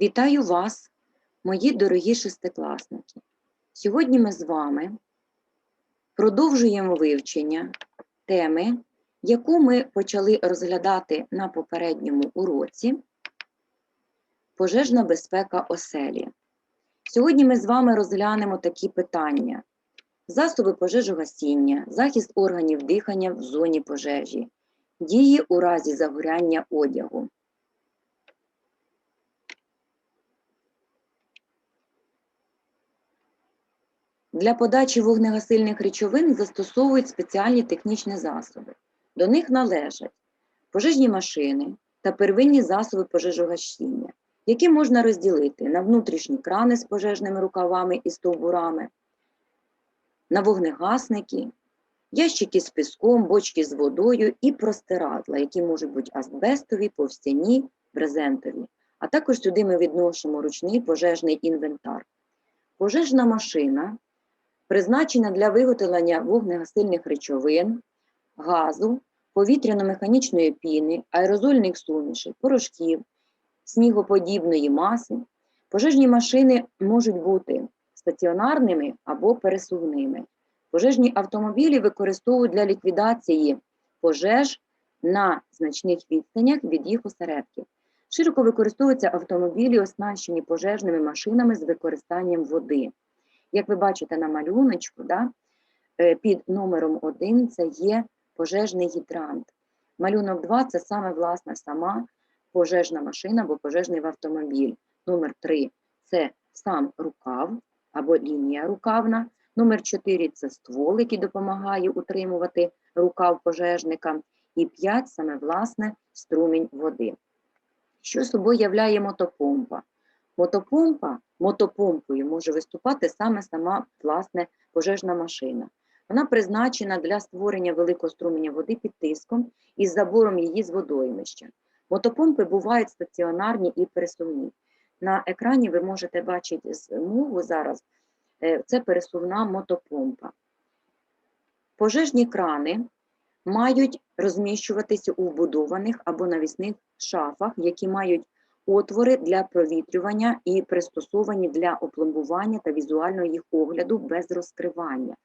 Вітаю вас, мої дорогі шестикласники. Сьогодні ми з вами продовжуємо вивчення теми, яку ми почали розглядати на попередньому уроці пожежна безпека оселі. Сьогодні ми з вами розглянемо такі питання: засоби пожежогасіння, захист органів дихання в зоні пожежі, дії у разі загоряння одягу. Для подачі вогнегасильних речовин застосовують спеціальні технічні засоби. До них належать пожежні машини та первинні засоби пожежогасіння, які можна розділити на внутрішні крани з пожежними рукавами і стовбурами, на вогнегасники, ящики з піском, бочки з водою і простирадла, які можуть бути азбестові, повстяні, брезентові. А також сюди ми відносимо ручний пожежний інвентар. Пожежна машина призначена для виготовлення вогнегасильних речовин, газу, повітряно-механічної піни, аерозольних сумішей, порошків, снігоподібної маси. Пожежні машини можуть бути стаціонарними або пересувними. Пожежні автомобілі використовують для ліквідації пожеж на значних відстанях від їх осередків. Широко використовуються автомобілі, оснащені пожежними машинами з використанням води. Як ви бачите на малюночку, да, е, під номером 1 це є пожежний гідрант. Малюнок 2 це саме власне сама пожежна машина або пожежний автомобіль. Номер 3 це сам рукав або лінія рукавна. Номер 4 це ствол, який допомагає утримувати рукав пожежника. І 5 саме власне струмінь води. Що собою являє мотопомпа? Мотопомпа мотопомпою може виступати саме сама власне пожежна машина. Вона призначена для створення великого струменя води під тиском із забором її з водоймища. Мотопомпи бувають стаціонарні і пересувні. На екрані ви можете бачити змогу зараз, е, це пересувна мотопомпа. Пожежні крани мають розміщуватися у вбудованих або навісних шафах, які мають отвори для провітрювання і пристосовані для опломбування та візуального їх огляду без розкривання.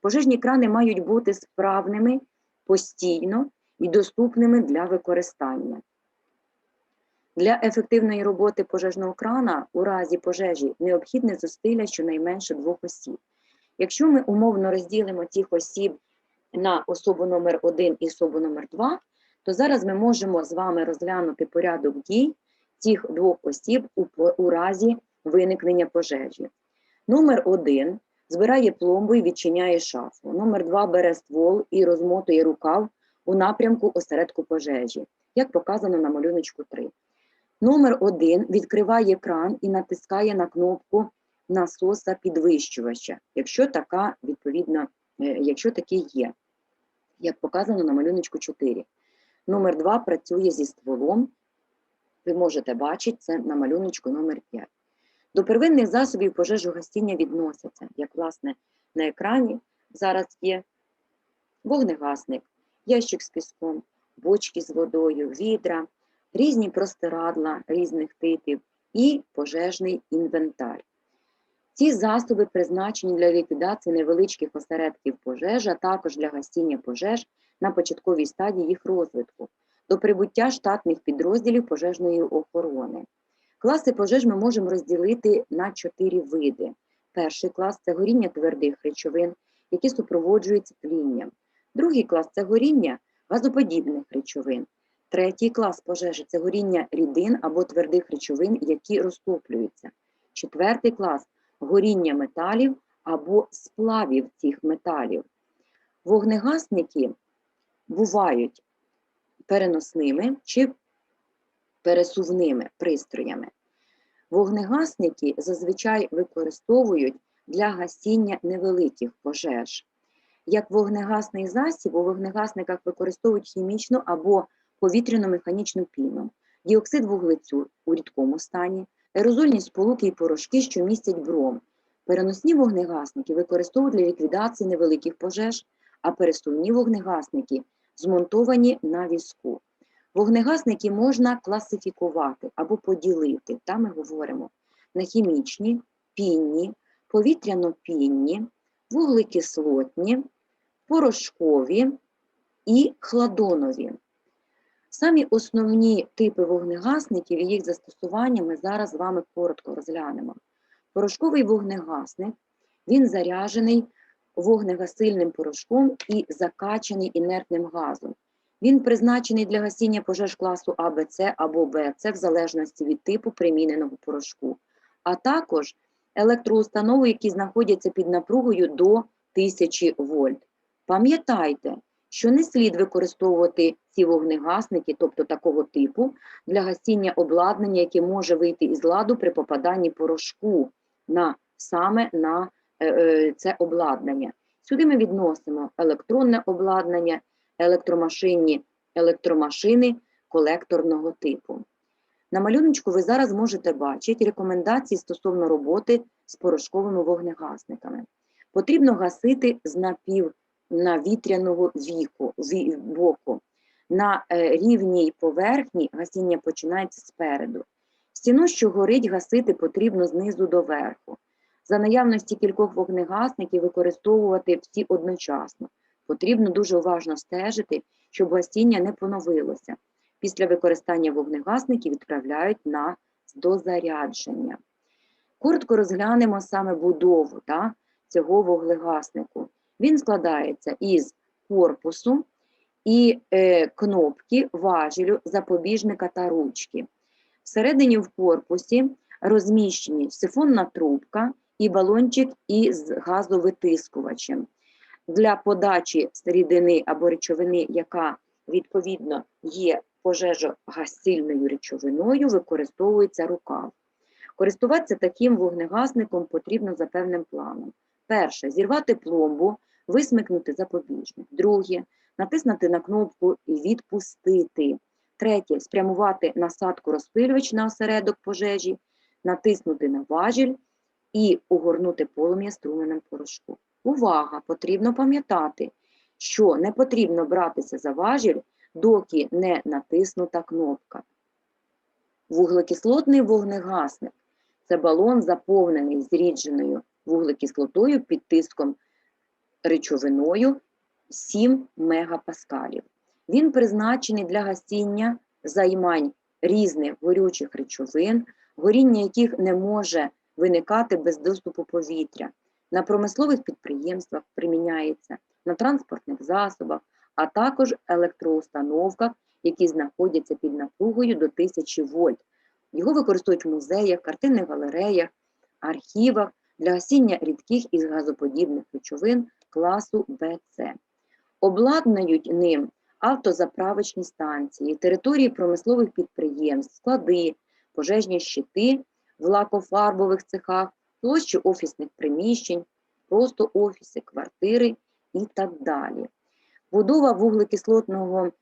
Пожежні крани мають бути справними постійно і доступними для використання. Для ефективної роботи пожежного крана у разі пожежі необхідне зусилля щонайменше двох осіб. Якщо ми умовно розділимо цих осіб на особу номер 1 і особу номер 2 то зараз ми можемо з вами розглянути порядок дій цих двох осіб у, у разі виникнення пожежі. Номер 1 збирає пломбу і відчиняє шафу. Номер 2 бере ствол і розмотує рукав у напрямку осередку пожежі, як показано на малюночку 3. Номер 1 відкриває кран і натискає на кнопку насоса підвищувача, якщо така відповідно, е, якщо такий є, як показано на малюночку 4. Номер 2 працює зі стволом. Ви можете бачити це на малюночку номер 5. До первинних засобів пожежогасіння відносяться, як власне на екрані зараз є вогнегасник, ящик з піском, бочки з водою, відра, різні простирадла різних типів і пожежний інвентар. Ці засоби призначені для ліквідації невеличких осередків пожеж, а також для гасіння пожеж на початковій стадії їх розвитку, до прибуття штатних підрозділів пожежної охорони. Класи пожеж ми можемо розділити на чотири види. Перший клас це горіння твердих речовин, які супроводжуються тлінням. Другий клас це горіння газоподібних речовин. Третій клас пожежі це горіння рідин або твердих речовин, які розтоплюються. Четвертий клас горіння металів або сплавів цих металів. Вогнегасники бувають переносними чи пересувними пристроями. Вогнегасники зазвичай використовують для гасіння невеликих пожеж. Як вогнегасний засіб, у вогнегасниках використовують хімічну або повітряно-механічну піну, діоксид вуглецю у рідкому стані, аерозольні сполуки і порошки, що містять бром. Переносні вогнегасники використовують для ліквідації невеликих пожеж, а пересувні вогнегасники змонтовані на візку. Вогнегасники можна класифікувати або поділити. Там ми говоримо на хімічні, пінні, повітряно-пінні, вуглекислотні, порошкові і хладонові. Самі основні типи вогнегасників і їх застосування ми зараз з вами коротко розглянемо. Порошковий вогнегасник, він заряджений вогнегасильним порошком і закачаний інертним газом. Він призначений для гасіння пожеж класу А, Б, С або Б, це в залежності від типу приміненого порошку, а також електроустанови, які знаходяться під напругою до 1000 вольт. Пам'ятайте, що не слід використовувати ці вогнегасники, тобто такого типу, для гасіння обладнання, яке може вийти із ладу при попаданні порошку на саме на це обладнання. Сюди ми відносимо електронне обладнання, електромашинні електромашини колекторного типу. На малюночку ви зараз можете бачити рекомендації стосовно роботи з порошковими вогнегасниками. Потрібно гасити з напів навітряного віку, ві- боку. На е, рівній поверхні гасіння починається спереду. Стіну, що горить, гасити потрібно знизу до верху. За наявності кількох вогнегасників використовувати всі одночасно. Потрібно дуже уважно стежити, щоб гасіння не поновилося. Після використання вогнегасників відправляють на дозарядження. Коротко розглянемо саме будову да, цього вуглегаснику. Він складається із корпусу і е, кнопки, важелю, запобіжника та ручки. Всередині в корпусі розміщені сифонна трубка і балончик із газовитискувачем. Для подачі рідини або речовини, яка відповідно є пожежогасильною речовиною, використовується рукав. Користуватися таким вогнегасником потрібно за певним планом. Перше зірвати пломбу, висмикнути запобіжник. Друге натиснути на кнопку і відпустити. Третє спрямувати насадку розпилювач на осередок пожежі, натиснути на важіль і угорнути полум'я струменем порошку. Увага! Потрібно пам'ятати, що не потрібно братися за важіль, доки не натиснута кнопка. Вуглекислотний вогнегасник це балон, заповнений зрідженою вуглекислотою під тиском речовиною 7 мегапаскалів. Він призначений для гасіння займань різних горючих речовин, горіння яких не може виникати без доступу повітря. На промислових підприємствах приміняється, на транспортних засобах, а також електроустановках, які знаходяться під напругою до 1000 вольт. Його використовують в музеях, картинних галереях, архівах для гасіння рідких і газоподібних речовин класу БЦ. Обладнають ним автозаправочні станції, території промислових підприємств, склади, пожежні щити в лакофарбових цехах, площі офісних приміщень, просто офіси, квартири і так далі. Будова вуглекислотного е,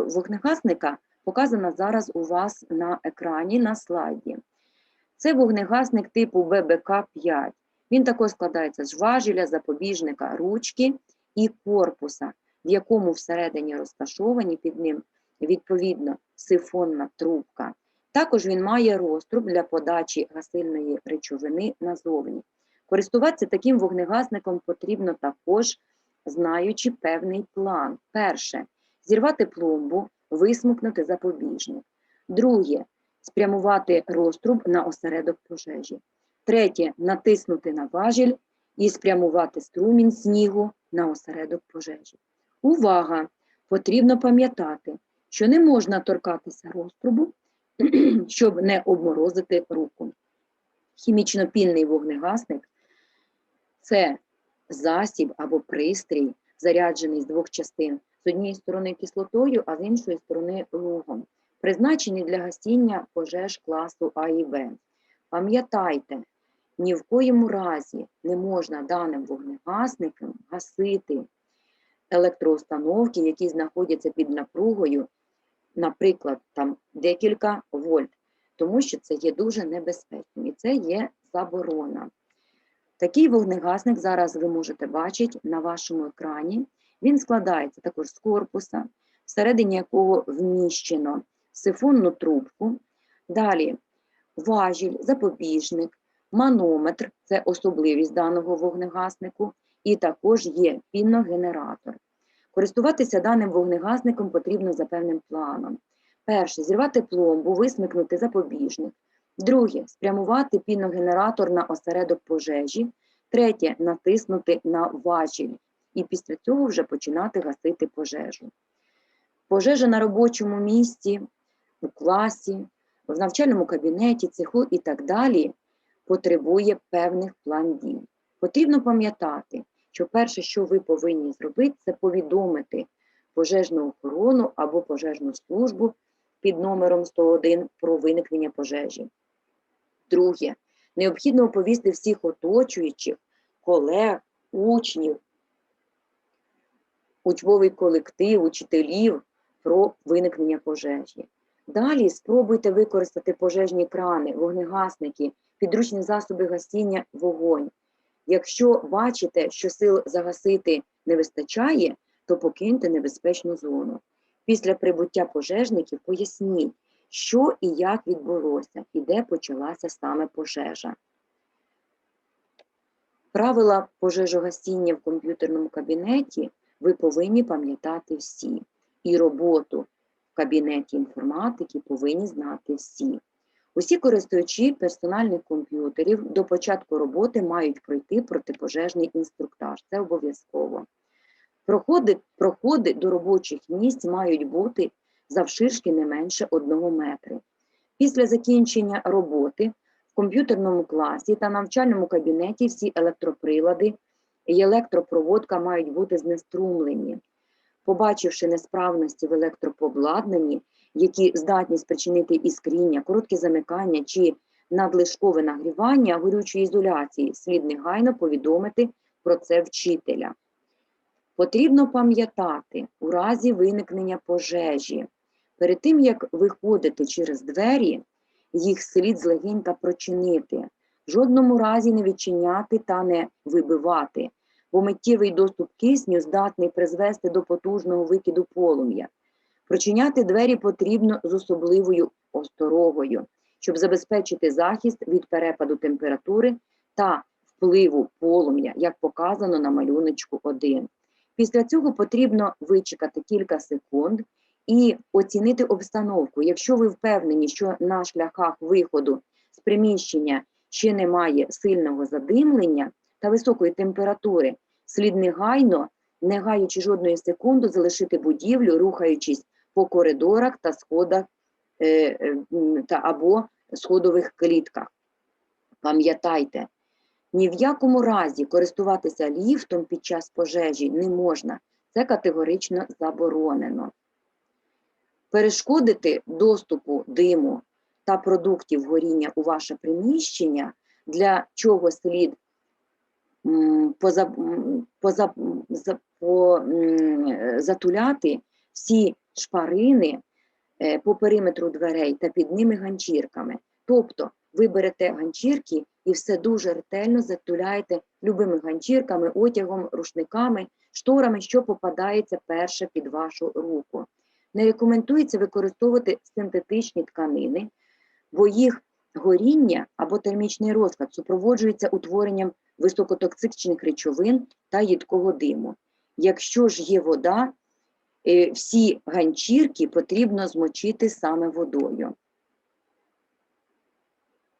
вогнегасника показана зараз у вас на екрані на слайді. Це вогнегасник типу ББК-5. Він також складається з важеля, запобіжника, ручки і корпуса, в якому всередині розташовані під ним відповідно сифонна трубка. Також він має розтруб для подачі гасильної речовини назовні. Користуватися таким вогнегасником потрібно також, знаючи певний план. Перше зірвати пломбу, висмукнути запобіжник. Друге спрямувати розтруб на осередок пожежі. Третє натиснути на важіль і спрямувати струмінь снігу на осередок пожежі. Увага! Потрібно пам'ятати, що не можна торкатися розтрубу, щоб не обморозити руку. Хімічно-пінний вогнегасник це засіб або пристрій, заряджений з двох частин, з однієї сторони кислотою, а з іншої сторони лугом, призначений для гасіння пожеж класу А і Б. Пам'ятайте, ні в коєму разі не можна даним вогнегасникам гасити електроустановки, які знаходяться під напругою, наприклад, там декілька вольт, тому що це є дуже небезпечним і це є заборона. Такий вогнегасник зараз ви можете бачити на вашому екрані. Він складається також з корпуса. всередині якого вміщено сифонну трубку. Далі важіль, запобіжник, манометр це особливість даного вогнегаснику, і також є піногенератор. Користуватися даним вогнегасником потрібно за певним планом. Перше зірвати пломбу, висмикнути запобіжник. Друге спрямувати піногенератор на осередок пожежі. Третє натиснути на важіль. І після цього вже починати гасити пожежу. Пожежа на робочому місці, у класі, в навчальному кабінеті, цеху і так далі потребує певних план дій. Потрібно пам'ятати, що перше, що ви повинні зробити, це повідомити пожежну охорону або пожежну службу під номером 101 про виникнення пожежі. Друге, необхідно оповісти всіх оточуючих, колег, учнів, учбовий колектив, учителів про виникнення пожежі. Далі спробуйте використати пожежні крани, вогнегасники, підручні засоби гасіння, вогонь. Якщо бачите, що сил загасити не вистачає, то покиньте небезпечну зону. Після прибуття пожежників поясніть, що і як відбулося, і де почалася саме пожежа. Правила пожежогасіння в комп'ютерному кабінеті ви повинні пам'ятати всі. І роботу в кабінеті інформатики повинні знати всі. Усі користувачі персональних комп'ютерів до початку роботи мають пройти протипожежний інструктаж. Це обов'язково. Проходи, проходи до робочих місць мають бути завширшки не менше 1 метри. Після закінчення роботи в комп'ютерному класі та навчальному кабінеті всі електроприлади і електропроводка мають бути знеструмлені. Побачивши несправності в електропобладнанні, які здатні спричинити іскріння, коротке замикання чи надлишкове нагрівання горючої ізоляції, слід негайно повідомити про це вчителя. Потрібно пам'ятати, у разі виникнення пожежі, перед тим, як виходити через двері, їх слід злегенька прочинити, в жодному разі не відчиняти та не вибивати, бо миттєвий доступ кисню здатний призвести до потужного викиду полум'я. Прочиняти двері потрібно з особливою осторогою, щоб забезпечити захист від перепаду температури та впливу полум'я, як показано на малюночку 1. Після цього потрібно вичекати кілька секунд і оцінити обстановку. Якщо ви впевнені, що на шляхах виходу з приміщення ще немає сильного задимлення та високої температури, слід негайно, не гаючи жодної секунди, залишити будівлю, рухаючись по коридорах та сходах е, е, та або сходових клітках. Пам'ятайте, ні в якому разі користуватися ліфтом під час пожежі не можна. Це категорично заборонено. Перешкодити доступу диму та продуктів горіння у ваше приміщення, для чого слід м, поза, поза, по, затуляти всі шпарини е, по периметру дверей та під ними ганчірками. Тобто ви берете ганчірки і все дуже ретельно затуляєте любими ганчірками, одягом, рушниками, шторами, що попадається перше під вашу руку. Не рекомендується використовувати синтетичні тканини, бо їх горіння або термічний розклад супроводжується утворенням високотоксичних речовин та їдкого диму. Якщо ж є вода, всі ганчірки потрібно змочити саме водою.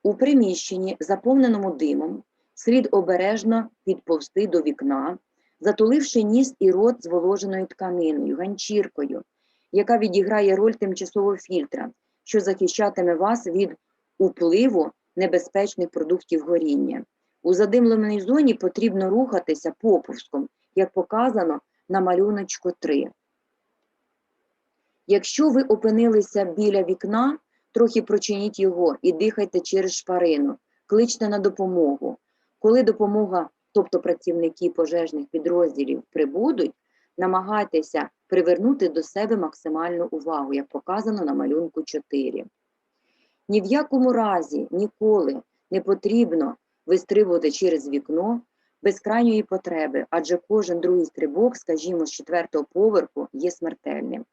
У приміщенні, заповненому димом, слід обережно підповзти до вікна, затуливши ніс і рот зволоженою тканиною, ганчіркою, яка відіграє роль тимчасового фільтра, що захищатиме вас від впливу небезпечних продуктів горіння. У задимленій зоні потрібно рухатися поповзком, як показано на малюночку 3. Якщо ви опинилися біля вікна, трохи прочиніть його і дихайте через шпарину, кличте на допомогу. Коли допомога, тобто працівники пожежних підрозділів, прибудуть, намагайтеся привернути до себе максимальну увагу, як показано на малюнку 4. Ні в якому разі ніколи не потрібно вистрибувати через вікно без крайньої потреби, адже кожен другий стрибок, скажімо, з четвертого поверху є смертельним.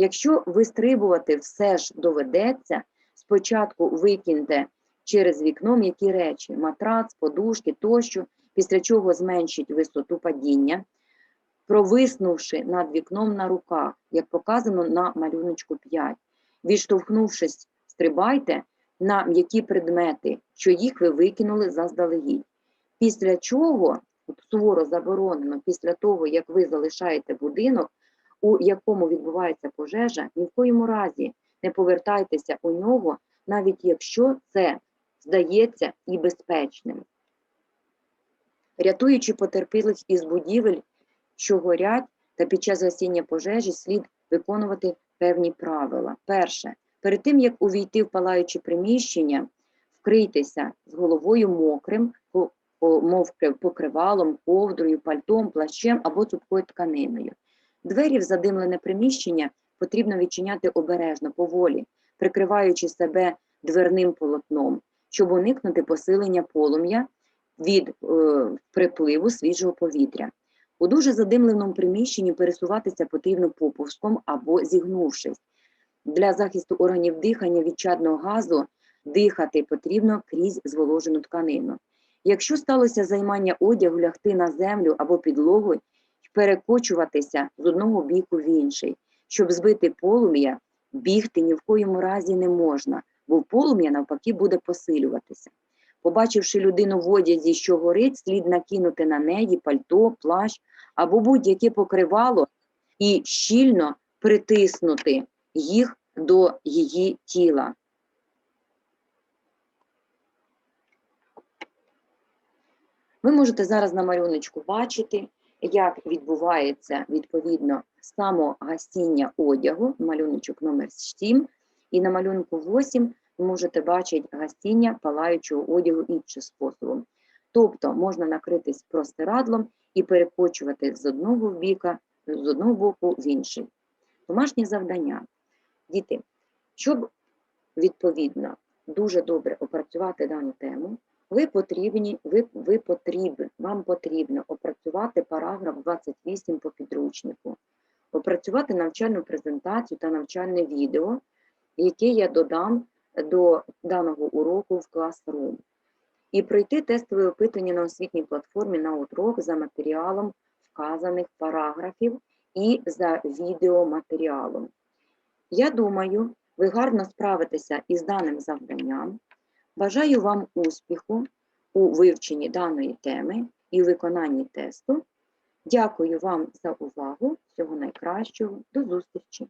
Якщо вистрибувати все ж доведеться, спочатку викиньте через вікно м'які речі, матрац, подушки тощо, після чого зменшіть висоту падіння, провиснувши над вікном на руках, як показано на малюночку 5. Відштовхнувшись, стрибайте на м'які предмети, що їх ви викинули заздалегідь. Після чого, суворо заборонено, після того, як ви залишаєте будинок, у якому відбувається пожежа, ні в коєму разі не повертайтеся у нього, навіть якщо це здається і безпечним. Рятуючи потерпілих із будівель, що горять, та під час гасіння пожежі слід виконувати певні правила. Перше, перед тим як увійти в палаюче приміщення, вкрийтеся з головою мокрим, мов покривалом, ковдрою, пальтом, плащем або цупкою тканиною. Двері в задимлене приміщення потрібно відчиняти обережно, поволі, прикриваючи себе дверним полотном, щоб уникнути посилення полум'я від е, припливу свіжого повітря. У дуже задимленому приміщенні пересуватися потрібно поповзком або зігнувшись. Для захисту органів дихання від чадного газу дихати потрібно крізь зволожену тканину. Якщо сталося займання одягу, лягти на землю або підлогу перекочуватися з одного біку в інший. Щоб збити полум'я, бігти ні в коєму разі не можна, бо полум'я навпаки буде посилюватися. Побачивши людину в одязі, що горить, слід накинути на неї пальто, плащ або будь-яке покривало і щільно притиснути їх до її тіла. Ви можете зараз на малюночку бачити, як відбувається відповідно самогасіння одягу, малюночок номер 7, і на малюнку 8 ви можете бачити гасіння палаючого одягу іншим способом. Тобто можна накритись простирадлом і перекочувати з одного біка, з одного боку в інший. Домашнє завдання. Діти, щоб відповідно дуже добре опрацювати дану тему, ви потрібні, ви, ви потрібні, вам потрібно опрацювати параграф 28 по підручнику, опрацювати навчальну презентацію та навчальне відео, яке я додам до даного уроку в Classroom, і пройти тестове опитування на освітній платформі на урок за матеріалом вказаних параграфів і за відеоматеріалом. Я думаю, ви гарно справитеся із даним завданням. Бажаю вам успіху у вивченні даної теми і виконанні тесту. Дякую вам за увагу. Всього найкращого. До зустрічі!